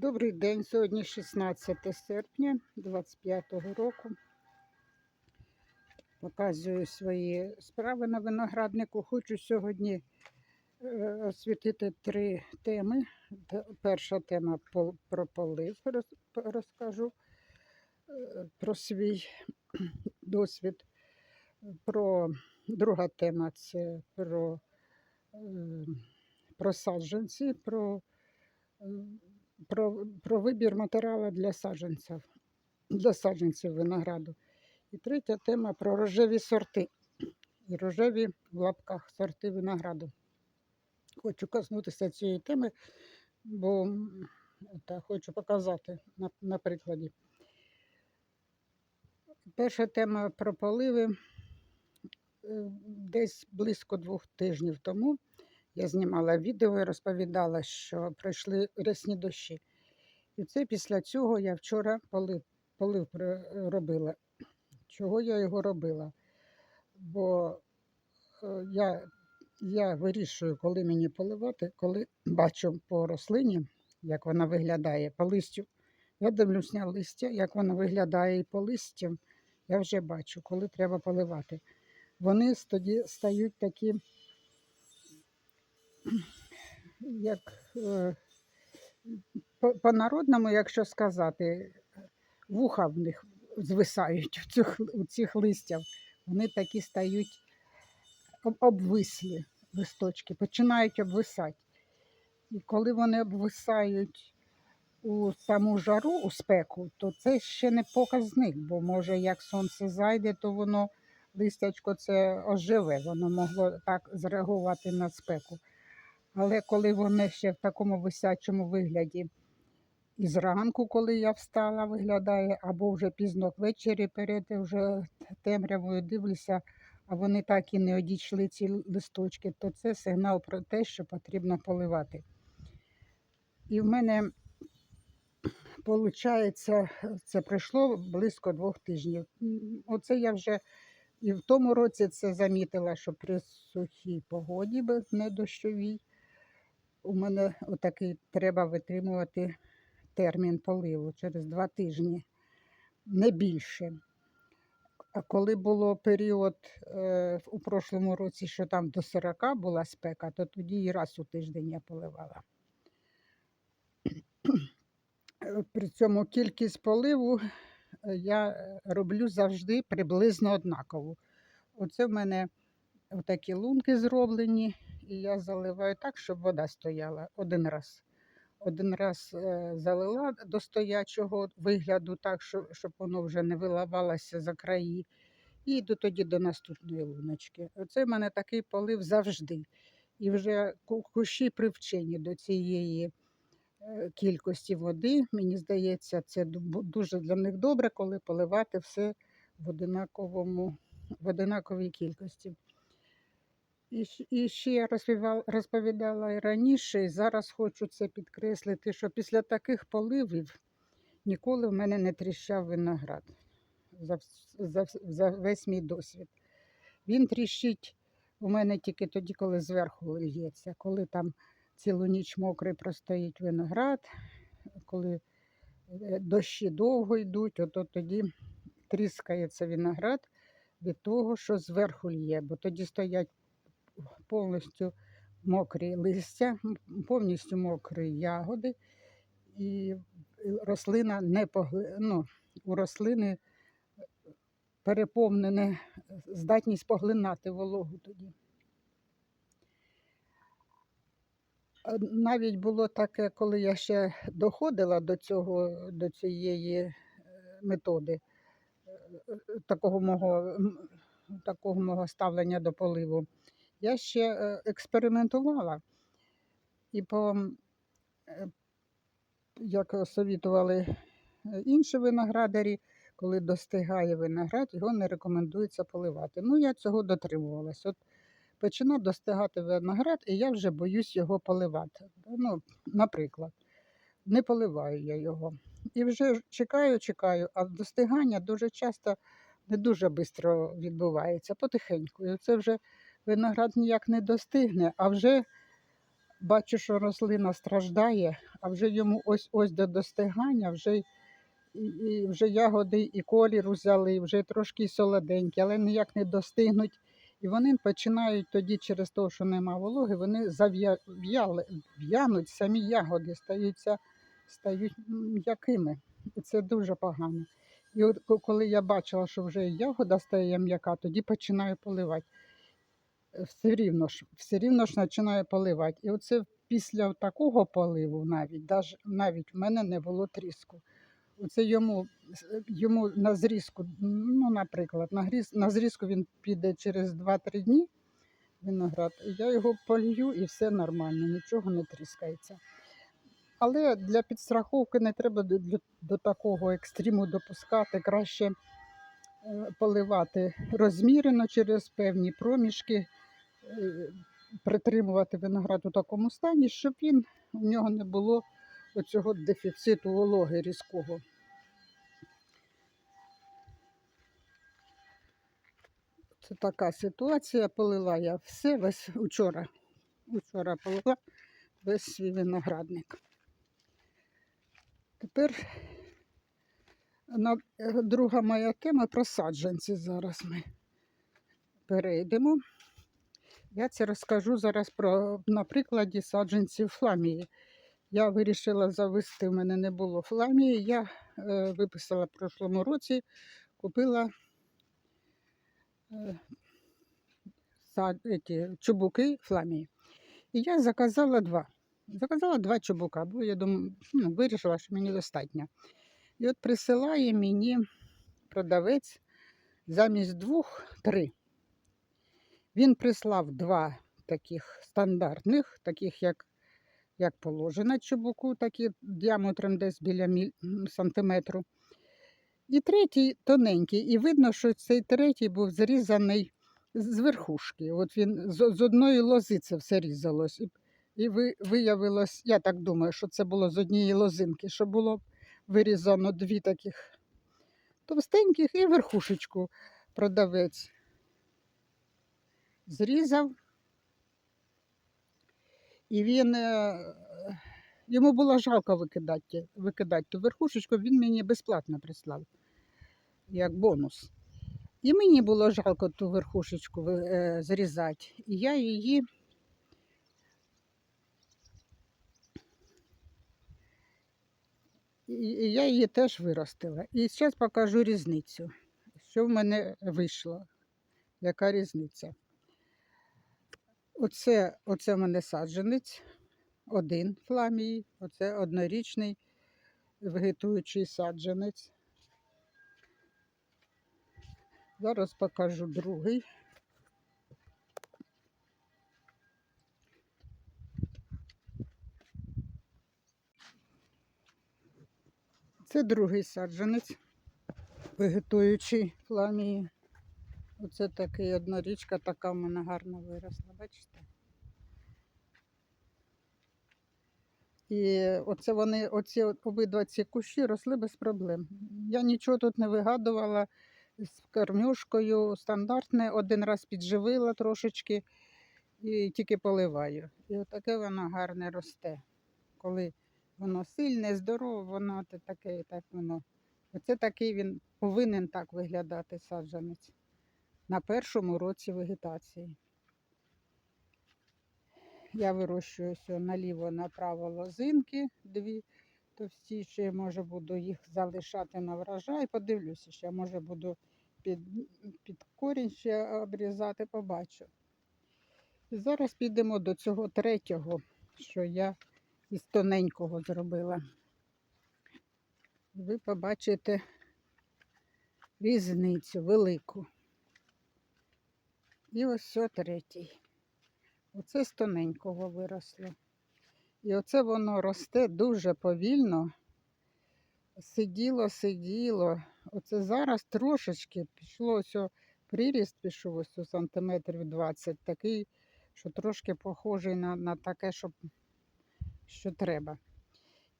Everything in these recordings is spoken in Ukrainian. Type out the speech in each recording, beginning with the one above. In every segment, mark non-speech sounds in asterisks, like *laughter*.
Добрий день, сьогодні 16 серпня 25-го року. Показую свої справи на винограднику. Хочу сьогодні е, освітити три теми. Перша тема про полив розкажу, е, про свій досвід. Про друга тема це про, е, про про про, про вибір матеріалу для саджанців, для саджанців винограду. І третя тема про рожеві сорти і рожеві в лапках сорти винограду. Хочу коснутися цієї теми, бо та, хочу показати на, на прикладі. Перша тема про поливи. Е, Десь близько двох тижнів тому я знімала відео і розповідала, що пройшли рясні дощі. І це після цього я вчора полив, полив робила. Чого я його робила? Бо е, я, я вирішую, коли мені поливати, коли бачу по рослині, як вона виглядає по листю. Я дивлюсь на листя, як воно виглядає і по листям, я вже бачу, коли треба поливати. Вони тоді стають такі, як е, по- по-народному, якщо сказати, вуха в них звисають у цих, у цих листях. Вони такі стають обвислі листочки, починають обвисати. І коли вони обвисають у саму жару, у спеку, то це ще не показник, бо може як сонце зайде, то воно листячко це оживе, воно могло так зреагувати на спеку. Але коли вони ще в такому висячому вигляді, і зранку, коли я встала, виглядає, або вже пізно ввечері перед вже темрявою дивлюся, а вони так і не одійшли ці листочки, то це сигнал про те, що потрібно поливати. І в мене, виходить, це пройшло близько двох тижнів. Оце я вже і в тому році це замітила, що при сухій погоді, без недощовій, у мене отакий треба витримувати термін поливу через два тижні, не більше. А коли було період е, у прошлому році, що там до 40 була спека, то тоді і раз у тиждень я поливала. *clears throat* При цьому кількість поливу е, я роблю завжди приблизно однакову. Оце в мене такі лунки зроблені, і я заливаю так, щоб вода стояла один раз. Один раз е, залила до стоячого вигляду, так, що- щоб воно вже не виливалося за краї. І йду тоді до наступної луночки. Оце в мене такий полив завжди. І вже кущі привчені до цієї е, кількості води. Мені здається, це дуже для них добре, коли поливати все в в одинаковій кількості. І, ще я розповідала, розповідала і раніше, і зараз хочу це підкреслити, що після таких поливів ніколи в мене не тріщав виноград за, за, за весь мій досвід. Він тріщить у мене тільки тоді, коли зверху лється, коли там цілу ніч мокрий простоїть виноград, коли е, дощі довго йдуть, ото тоді тріскається виноград від того, що зверху лє, бо тоді стоять повністю мокрі листя, повністю мокрі ягоди, і рослина не погли... ну, у рослини переповнене здатність поглинати вологу тоді. Навіть було таке, коли я ще доходила до цього, до цієї е, методи, е, е, такого мого, такого мого ставлення до поливу. Я ще е, експериментувала і по, е, як совітували е, інші виноградарі, коли достигає виноград, його не рекомендується поливати. Ну, я цього дотримувалась. От починав достигати виноград, і я вже боюсь його поливати. Ну, наприклад, не поливаю я його. І вже чекаю, чекаю, а достигання дуже часто не дуже швидко відбувається, потихеньку. І це вже виноград ніяк не достигне, а вже бачу, що рослина страждає, а вже йому ось ось до достигання, вже, і, і вже ягоди і колір взяли, вже трошки солоденькі, але ніяк не достигнуть. І вони починають тоді, через те, що нема вологи, вони зав'я- в'яли- в'януть, самі ягоди стаються, стають м'якими. І це дуже погано. І от коли я бачила, що вже ягода стає м'яка, тоді починаю поливати. Е, Все рівно ж, все рівно ж починаю поливати. І оце після такого поливу навіть, навіть в мене не було тріску. Оце йому, йому на зрізку, ну, наприклад, на, гріз, на зрізку він піде через 2-3 дні, виноград, я його полью і все нормально, нічого не тріскається. Але для підстраховки не треба до, до, такого екстриму допускати. Краще е, поливати розмірено через певні проміжки, е, притримувати виноград у такому стані, щоб він у нього не було оцього дефіциту вологи різкого. Це така ситуація. Полила я все весь учора. Учора полила весь свій виноградник. Тепер е, друга моя тема про саджанці. Зараз ми перейдемо. Я це розкажу зараз про, на прикладі саджанців фламії. Я вирішила завести, в мене не було фламії. Я е, виписала в прошлому році, купила е, сад, эти, чубуки фламії. І я заказала два. Заказала два чубука, бо я думаю, ну, вирішила, що мені достатньо. І от присилає мені продавець замість двох три. Він прислав два таких стандартних, таких як, як положено чубуку, такі діаметром десь біля сантиметру. І третій тоненький. І видно, що цей третій був зрізаний з верхушки. От він з, з одної лози це все різалось. І, і ви, виявилось, я так думаю, що це було з однієї лозинки, що було вирізано дві таких товстеньких і верхушечку продавець зрізав. І він, е, йому було жалко викидати, викидати ту верхушечку, він мені безплатно прислав, як бонус. І мені було жалко ту верхушечку е, зрізати. І я її і я її теж виростила. І зараз покажу різницю, що в мене вийшло, яка різниця. Оце, оце в мене саджанець, один фламії, оце однорічний вегетуючий саджанець. Зараз покажу другий. Це другий саджанець, вегетуючий фламії. Оце такий однорічка, така в мене гарно виросла, бачите? І оце вони, оці обидва ці кущі росли без проблем. Я нічого тут не вигадувала з кормюшкою, стандартне, один раз підживила трошечки і тільки поливаю. І отаке воно гарне росте. Коли воно сильне, здорове, воно таке, так воно. Оце такий він повинен так виглядати саджанець на першому році вегетації. Я вирощую наліво направо лозинки, дві товстіші, може буду їх залишати на врожай. Подивлюся, ще може буду під, під корінь ще обрізати, побачу. І зараз підемо до цього третього, що я із тоненького зробила. Ви побачите різницю велику. І ось все третій. Оце з тоненького виросло. І оце воно росте дуже повільно. Сиділо, сиділо. Оце зараз трошечки пішло ось о- приріст пішов ось о сантиметрів 20, такий, що трошки похожий на, на таке, що, що треба.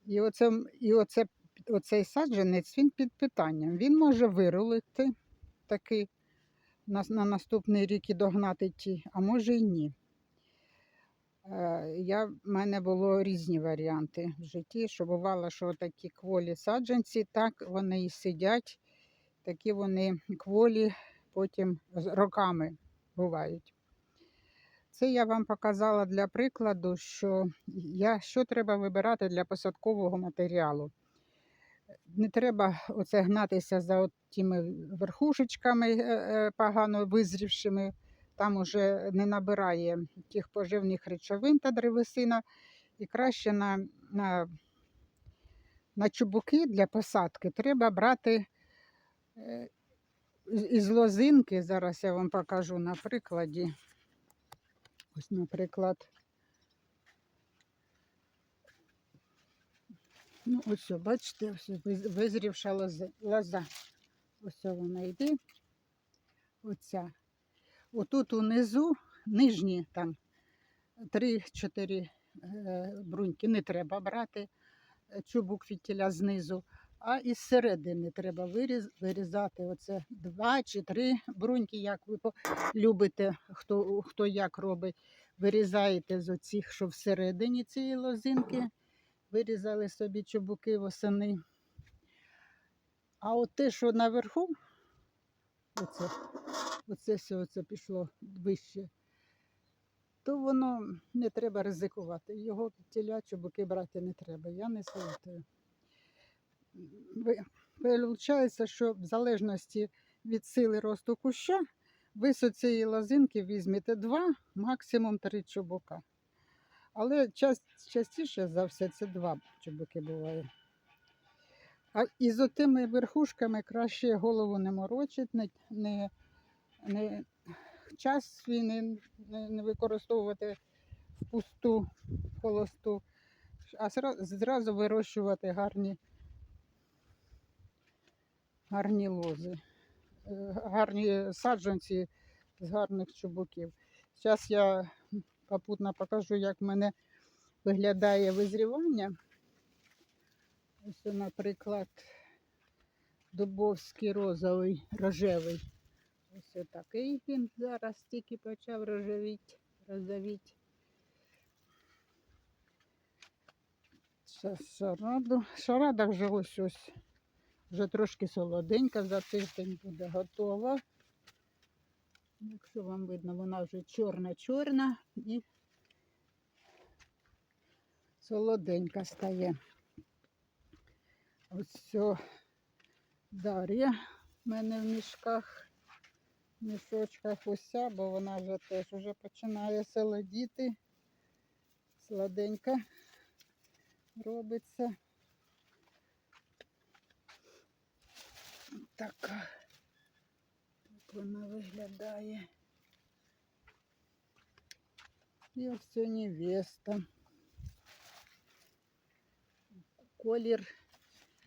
І, оце, і оце, оцей саджанець він під питанням. Він може вирулити такий на, на наступний рік і догнати ті, а може й ні. Е, Я, в мене було різні варіанти в житті, що бувало, що такі кволі саджанці, так вони і сидять, такі вони кволі потім роками бувають. Це я вам показала для прикладу, що я, що треба вибирати для посадкового матеріалу. Не треба оце гнатися за тими верхушечками е, е, погано визрівшими. Там уже не набирає тих поживних речовин та древесина. І краще на, на, на чубуки для посадки треба брати е, із лозинки. Зараз я вам покажу на прикладі. Ось, наприклад. Ну, ось, бачите, ось визрівша лози- лоза. Ось вона йде. Оця. Отут унизу нижні там 3-4 е, бруньки не треба брати, чубук фітіля знизу, а із середини треба виріз, вирізати оце два чи три бруньки, як ви любите, хто, хто як робить. Вирізаєте з оцих, що всередині цієї лозинки, вирізали собі чубуки восени. А от те, що наверху, оце, оце все оце пішло вище, то воно не треба ризикувати. Його тіля чубуки брати не треба. Я не советую. Ви- Виходить, що в залежності від сили росту куща, ви з цієї лозинки візьмете два, максимум три чубука. Але частіше за все це два чубуки буває. А із отими верхушками краще голову не морочить, не, не, не, час свій не, не використовувати впусту, холосту, а зразу вирощувати гарні, гарні лози, е, гарні саджанці з гарних чубуків. Зараз я попутно покажу, як в мене виглядає визрівання. Ось, наприклад, дубовський розовий, рожевий. Ось такий він зараз тільки почав рожевіть, розовіть. Щас шараду. Шарада вже ось ось. Вже трошки солоденька, за тиждень буде готова. Якщо вам видно, вона вже чорна-чорна і солоденька стає. Ось все Дар'я в мене в мішках, в мішочках уся, бо вона вже теж вже починає солодіти. Сладенька робиться. Така. Так вона виглядає. І ось невеста. Колір.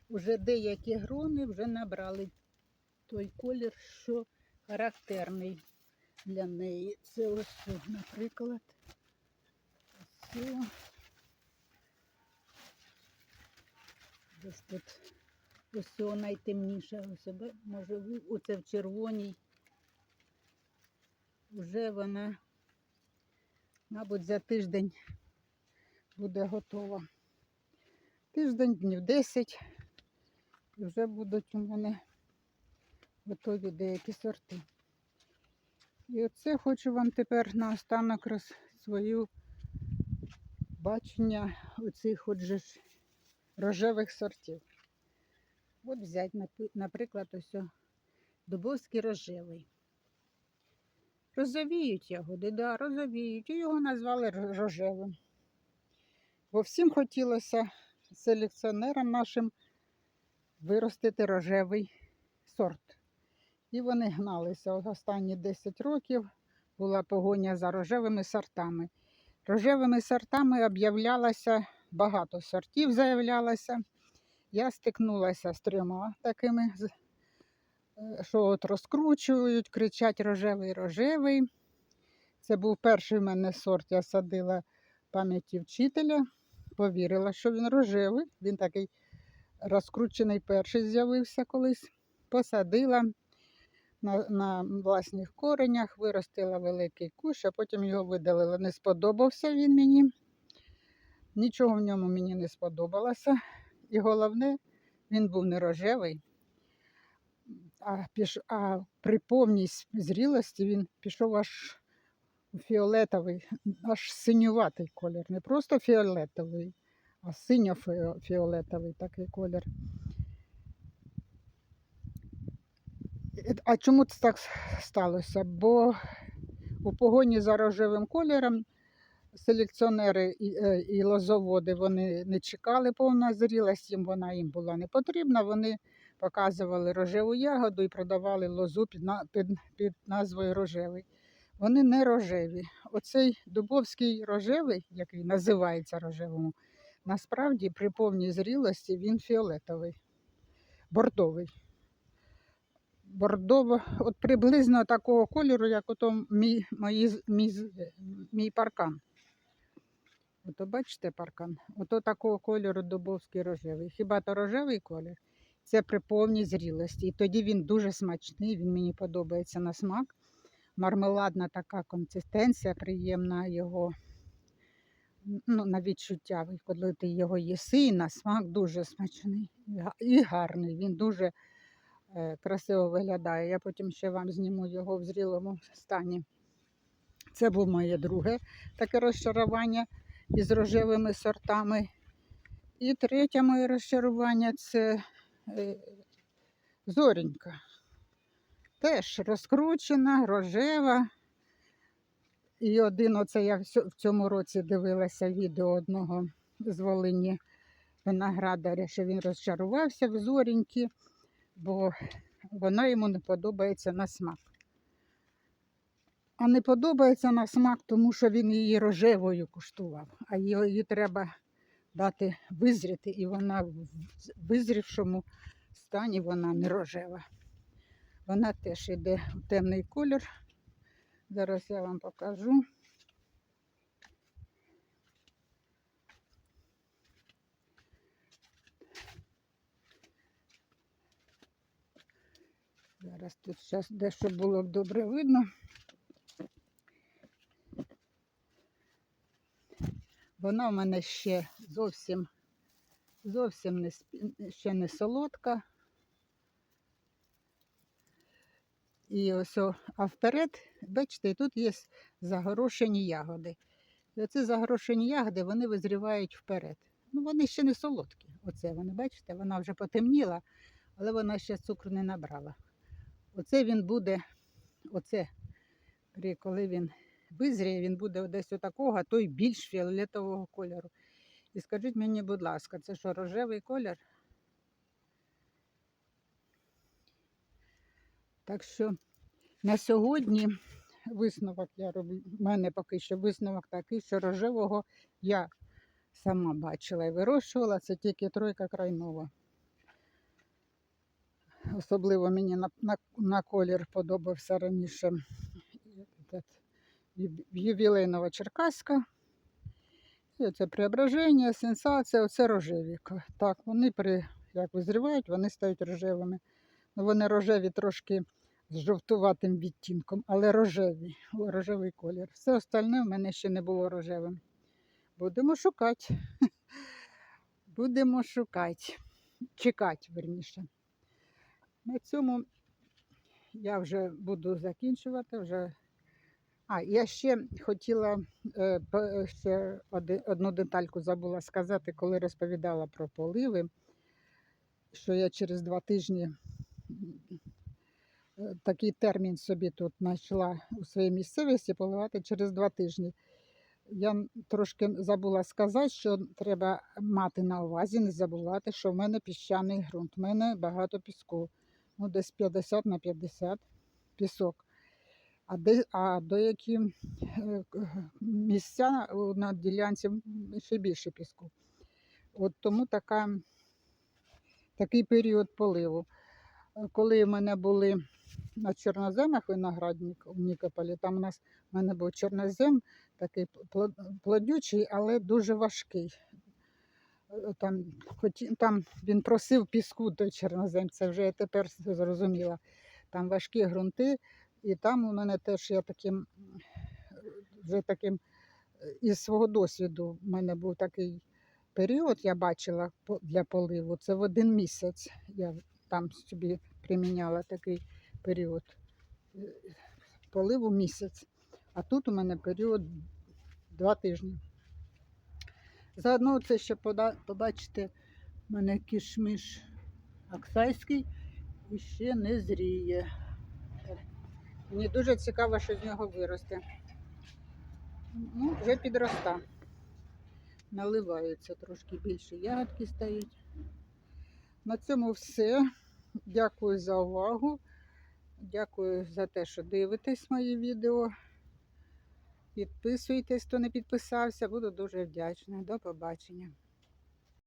Уже деякі грони вже набрали той колір, що характерний для неї. Це ось, наприклад, ось. Десь тут ось о найтемніша. Ось може оце в червоній. Вже вона, мабуть, за тиждень буде готова. Тиждень, днів 10. І вже будуть у мене готові деякі сорти. І оце хочу вам тепер наостанок роз свою бачення оцих от же ж рожевих сортів. От взять, наприклад, ось дубовський рожевий. Розовіють ягоди, да, розовіють. І його назвали рожевим. Бо всім хотілося селекціонерам нашим виростити рожевий сорт. І вони гналися. Останні 10 років була погоня за рожевими сортами. Рожевими сортами об'являлося багато сортів, заявлялося. Я стикнулася з трьома такими, е, що от розкручують, кричать рожевий, рожевий. Це був перший в мене сорт. Я садила пам'яті вчителя, повірила, що він рожевий. Він такий розкручений перший з'явився колись. Посадила. на, на власних коренях, виростила великий кущ, а потім його видалила. Не сподобався він мені. Нічого в ньому мені не сподобалося. І головне, він був не рожевий, а, піш... а при повній зрілості він пішов аж фіолетовий, аж синюватий колір. Не просто фіолетовий, а синьо-фіолетовий такий колір. А чому це так сталося? Бо у погоні за рожевим кольором селекціонери і, е, і лозоводи вони не чекали повна зрілість, їм вона їм була не потрібна. Вони показували рожеву ягоду і продавали лозу під, під, під назвою рожевий. Вони не рожеві. Оцей дубовський рожевий, який називається рожевим, насправді при повній зрілості він фіолетовий, бордовий. Бордово, от приблизно такого кольору, як ото мій, мої, мій, мій паркан. Ото бачите паркан? Ото такого кольору дубовський рожевий. Хіба то рожевий колір? Це при повній зрілості. І тоді він дуже смачний, він мені подобається на смак. Мармеладна така консистенція, приємна його ну, на відчуття, коли ти його їси, і на смак дуже смачний і гарний. Він дуже е, красиво виглядає. Я потім ще вам зніму його в зрілому стані. Це був моє друге таке розчарування із рожевими сортами. І третє моє розчарування це е, зорінька. Теж розкручена, рожева. І один, оце я в цьому році дивилася відео одного з Волині виноградаря, що він розчарувався в зоріньки, бо вона йому не подобається на смак. А не подобається на смак, тому що він її рожевою куштував, а її, треба дати визріти, і вона в визрівшому стані вона не рожева. Вона теж йде в темний колір. Зараз я вам покажу. Зараз тут зараз дещо було б добре видно. Вона в мене ще зовсім, зовсім не, ще не солодка. І ось, а вперед, бачите, тут є загорошені ягоди. І оці загорошені ягоди, вони визрівають вперед. Ну, вони ще не солодкі. Оце вони, бачите, вона вже потемніла, але вона ще цукру не набрала. Оце він буде, оце, коли він визріє, він буде десь отакого, а то й більш фіолетового кольору. І скажіть мені, будь ласка, це що, рожевий колір? Так що на сьогодні висновок я роблю. У мене поки що висновок такий, що рожевого я сама бачила і вирощувала, це тільки тройка крайнова. Особливо мені на, на, на колір подобався раніше этот, ю- ювілейнова черкаська. Це преображення, сенсація, оце рожеві. Так, вони при, як визрівають, вони стають рожевими. Ну, вони рожеві трошки з жовтуватим відтінком, але рожеві, рожевий колір. Все остальне в мене ще не було рожевим. Будемо шукати. *laughs* Будемо шукати. Чекати, верніше. На цьому я вже буду закінчувати. Вже... А, я ще хотіла е, ще одну детальку забула сказати, коли розповідала про поливи, що я через два тижні е, такий термін собі тут знайшла у своїй місцевості поливати через два тижні. Я трошки забула сказати, що треба мати на увазі, не забувати, що в мене піщаний ґрунт. У мене багато піску, ну десь 50 на 50 пісок. А, де, а деякі е, місця на ділянці ще більше піску. От тому така, такий період поливу. Коли в мене були на чорноземах виноградник у Нікополі, там у нас в мене був чорнозем, такий плодючий, але дуже важкий. Е, Там, там він просив піску той чорнозем, це вже я тепер зрозуміла. там важкі ґрунти, і там у мене теж я таким вже таким е, із свого досвіду в мене був такий період, я бачила для поливу. Це в один місяць. Я там собі приміняла такий період е, поливу місяць. А тут у мене період два тижні. Заодно це ще побачите, в мене кішміш аксайський і ще не зріє. Мені дуже цікаво, що з нього виросте. Ну, вже підроста. Наливаються трошки більше ягодки стають. На цьому все. Дякую за увагу. Дякую за те, що дивитесь мої відео. Підписуйтесь, хто не підписався. Буду дуже вдячна. До побачення.